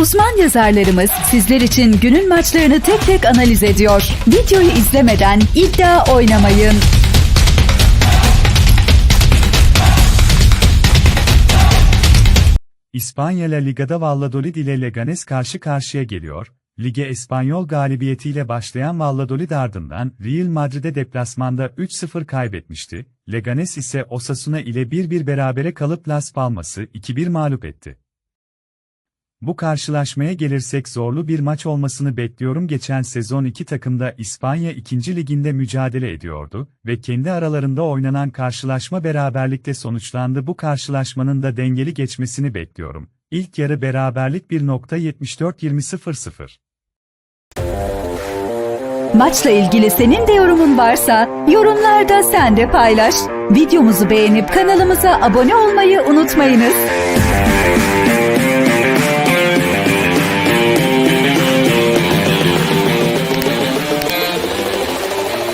Uzman yazarlarımız sizler için günün maçlarını tek tek analiz ediyor. Videoyu izlemeden iddia oynamayın. İspanya La Liga'da Valladolid ile Leganes karşı karşıya geliyor. Lige Espanyol galibiyetiyle başlayan Valladolid ardından Real Madrid'e deplasmanda 3-0 kaybetmişti. Leganes ise Osasuna ile 1-1 berabere kalıp Las Palmas'ı 2-1 mağlup etti. Bu karşılaşmaya gelirsek zorlu bir maç olmasını bekliyorum. Geçen sezon iki takım da İspanya 2. liginde mücadele ediyordu ve kendi aralarında oynanan karşılaşma beraberlikte sonuçlandı. Bu karşılaşmanın da dengeli geçmesini bekliyorum. İlk yarı beraberlik 1.74-20.00. Maçla ilgili senin de yorumun varsa yorumlarda sen de paylaş. Videomuzu beğenip kanalımıza abone olmayı unutmayınız.